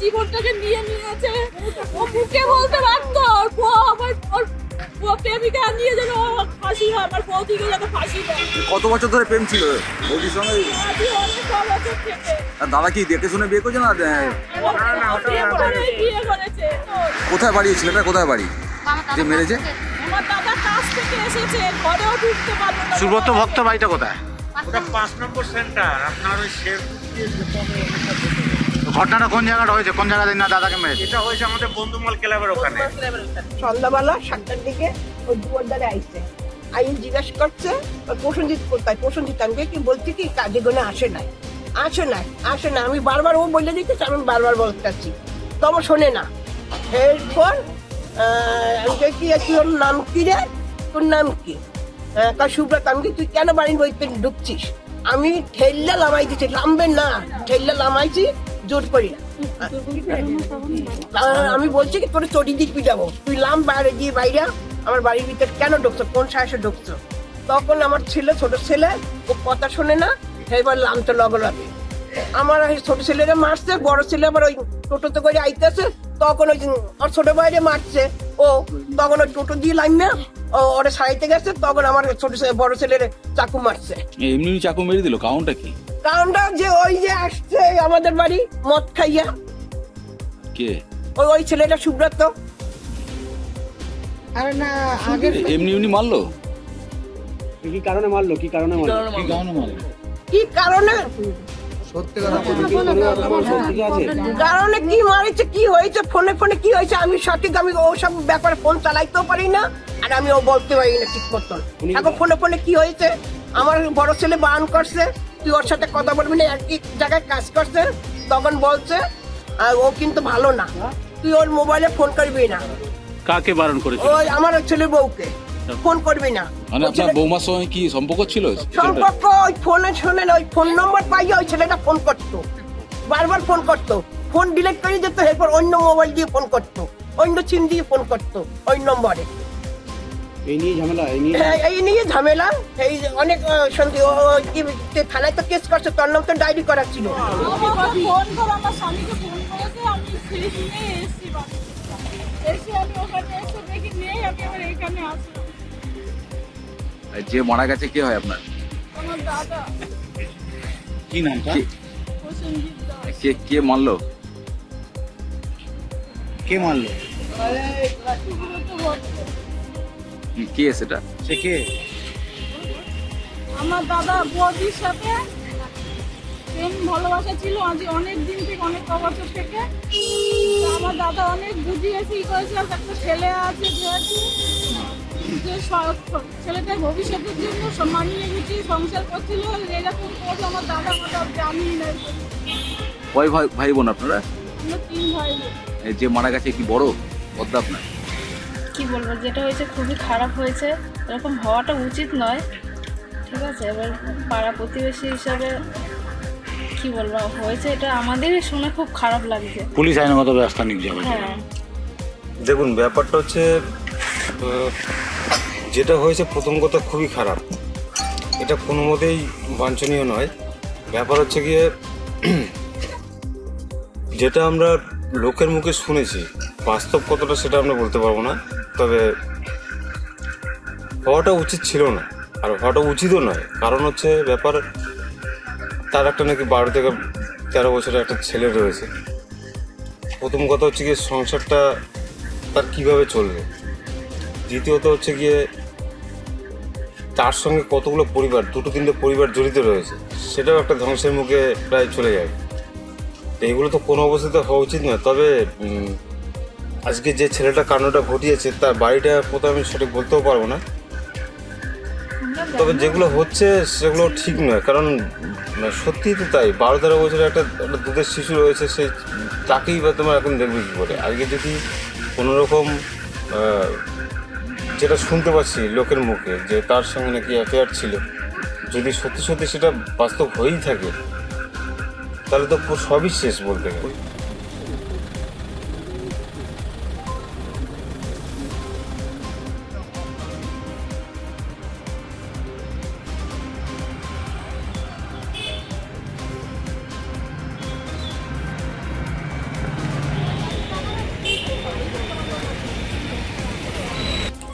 জীবনটাকে নিয়ে নিয়েছে। ও মুখে বলতে পারতো ওর বউ আমার ওর বউ প্রেমিকা নিয়ে যেন ও ফাঁসি হয় আমার বৌদিকে যেন ফাঁসি দেয়। কত বছর ধরে প্রেম ছিল বৌদির সঙ্গে? আজই অনেক বছর থেকে। আর দাদা কি দেখে শুনে বিয়ে করছে না আহ, ও করেই বিয়ে করেছে। কোথায় বাড়ি ছেলেটা কোথায় বাড়ি? যে মেরেছে? আমার দাদা কাছ থেকে এসেছে ঘরেও ঢুকতে পারল না। সুব্রত ভক্ত বাড়িটা কোথায়? ওটা পাঁচ নম্বর সেন্টার আপনার ওই ঘটনাটা কোন জায়গাটা হয়েছে? কোন জায়গাতে না দাদাকে মেরেছে? এটা হয়েছে আমাদের বন্ধুমল ক্লাবের ওখানে। সন্ধ্যাবেলা সাতটার দিকে ওই দুয়ার দ্বারে আইসে আইন জিজ্ঞেস করছে ওই প্রসঞ্জিৎ কোথায়? প্রসঞ্জিৎ আমি কি বলছি কি? কাজে গোনে আসে নাই। আসে নাই আসে না আমি বারবার ও বলে দিতেছে আমি বারবার বলতেছি। তবে শোনে না। এরপর আমি কি তোর নাম কি রে? তোর নাম কি? কয় সুব্রত আমি কি তুই কেন বাড়ির বইতে ঢুকছিস? আমি ঠেল্লা লামাই দিচ্ছি লামবে না। ঠেল্লা লামাইছি জোর করি না। আমি বলছি কি, তোর চটি দিক যাব তুই লাম বাইরে গিয়ে বাইরে, আমার বাড়ির ভিতর কেন ঢুকছো? কোন সাহসে ঢুকছো? তখন আমার ছেলে, ছোট ছেলে, ও কথা শোনে না, এবার লামতে লগে লাগে। আমার ছোট ছেলেরা মারছে, বড় ছেলে আবার ওই টোটোতে করে আইতেছে, তখন ওই ওর ছোট বাইরে মারছে। ও তখন ওই টোটো দিয়ে লাইন না, ও ওরে সারাইতে গেছে, তখন আমার ছোট বড় ছেলের চাকু মারছে। এমনি এমনি চাকু মেরে দিল, কারণটা কি? কারণটা যে ওই যে আসছে আমাদের বাড়ি মদ খাইয়া। কে? ওই ওই ছেলেটা সুব্রত। এ- এমনি এমনি মারলো? কি কারণে মারলো? কি কারণে মারলো? কি কারণে মারলো? কি কারণে? কারণে কি মারিছে কি হয়েছে ফোনে ফোনে কি হয়েছে? আমি সঠিক আমি ওসব ব্যাপারে ফোন চালাইতেও পারি না আর আমি ও বলতে পারি না ঠিক মতন। এখন ফোনে ফোনে কি হয়েছে? আমার বড় ছেলে বারণ করছে তুই ওর সাথে কথা বলবি না একই জায়গায় কাজ করছে তখন বলছে আর ও কিন্তু ভালো না। তুই ওর মোবাইলে ফোন করবি না। কাকে বারণ করেছিল? ওই আমার ছেলের বউকে। ফোন করবি না। মানে ওই আপনার ছেলে- বৌমার সঙ্গে কি সম্পর্ক ছিল? সম্পর্ক ওই ফোনে শোনেন ওই ফোন নম্বর পাইয়ে ওই ছেলেটা ফোন করতো। বারবার ফোন করতো। ফোন ডিলিট করে যেত এরপর অন্য মোবাইল দিয়ে ফোন করতো। অন্য সিম দিয়ে ফোন করতো ওই নম্বরে এই নিয়ে ঝামেলা এই নিয়ে এই- নিয়ে ঝামেলা? এই অনেক সন্ধি ও ও কি তে থানায় তো কেস করছে তোর নাম তো ডায়েরি করা ছিল। যে মারা গেছে কে হয় আপনার? কি নামটা কে- কে কে মারলো? কে মারলো। কি- কে সেটা সে কে? আমার দাদা বৌদির সাথে প্রেম ভালোবাসা ছিল আজ অনেক দিন থেকে অনেক বছর থেকে। আমার দাদা অনেক বুঝিয়েছি ই করেছে আর একটা ছেলে আছে যেহেতু যে স- ছেলেটার ভবিষ্যতের জন্য সব মানিয়ে গুছিয়ে সংসার করছিল এরকম করছে আমার দাদা আমার জানি না কয় ভাই ভাই বোন আপনারা? তিন ভাই এই যে মারা গেছে কি বড়? বদ্দা আপনার? কি বলব যেটা হয়েছে খুবই খারাপ হয়েছে। এরকম হওয়াটা উচিত নয়। ঠিক আছে এবার পাড়া প্রতিবেশী হিসাবে কি বলব হয়েছে এটা আমাদেরই শুনে খুব খারাপ লাগছে। পুলিশ আইনগত ব্যবস্থা নিক যাবে। হ্যাঁ। দেখুন ব্যাপারটা হচ্ছে যেটা হয়েছে প্রথম কথা খুবই খারাপ। এটা কোনো মতেই বাঞ্ছনীয় নয়। ব্যাপার হচ্ছে গিয়ে যেটা আমরা লোকের মুখে শুনেছি বাস্তব কতটা সেটা আমরা বলতে পারব না। তবে হওয়াটা উচিত ছিল না। আর হওয়াটা উচিতও নয়। কারণ হচ্ছে ব্যাপার, তার একটা নাকি বারো থেকে তেরো বছরের একটা ছেলে রয়েছে। প্রথম কথা হচ্ছে গিয়ে সংসারটা তার কীভাবে চলবে? দ্বিতীয়ত হচ্ছে গিয়ে তার সঙ্গে কতগুলো পরিবার, দুটো তিনটে পরিবার জড়িত রয়েছে, সেটাও একটা ধ্বংসের মুখে প্রায় চলে যায়। এইগুলো তো কোনো অবস্থাতে হওয়া উচিত নয়। তবে আজকে যে ছেলেটা কাণ্ডটা ঘটিয়েছে তার বাড়িটা কোথাও আমি সঠিক বলতেও পারব না। তবে যেগুলো হচ্ছে সেগুলো ঠিক নয়। কারণ উম, সত্যিই তো তাই। বারো তেরো বছরের একটা একটা দুধের শিশু রয়েছে সেই তাকেই বা তোমার এখন দেখবে কী করে। আজকে যদি কোনো রকম যেটা শুনতে পাচ্ছি লোকের মুখে যে তার সঙ্গে নাকি অ্যাফেয়ার ছিল যদি সত্যি সত্যি সেটা বাস্তব হয়েই থাকে তাহলে তো সবই শেষ বলতে গেলে।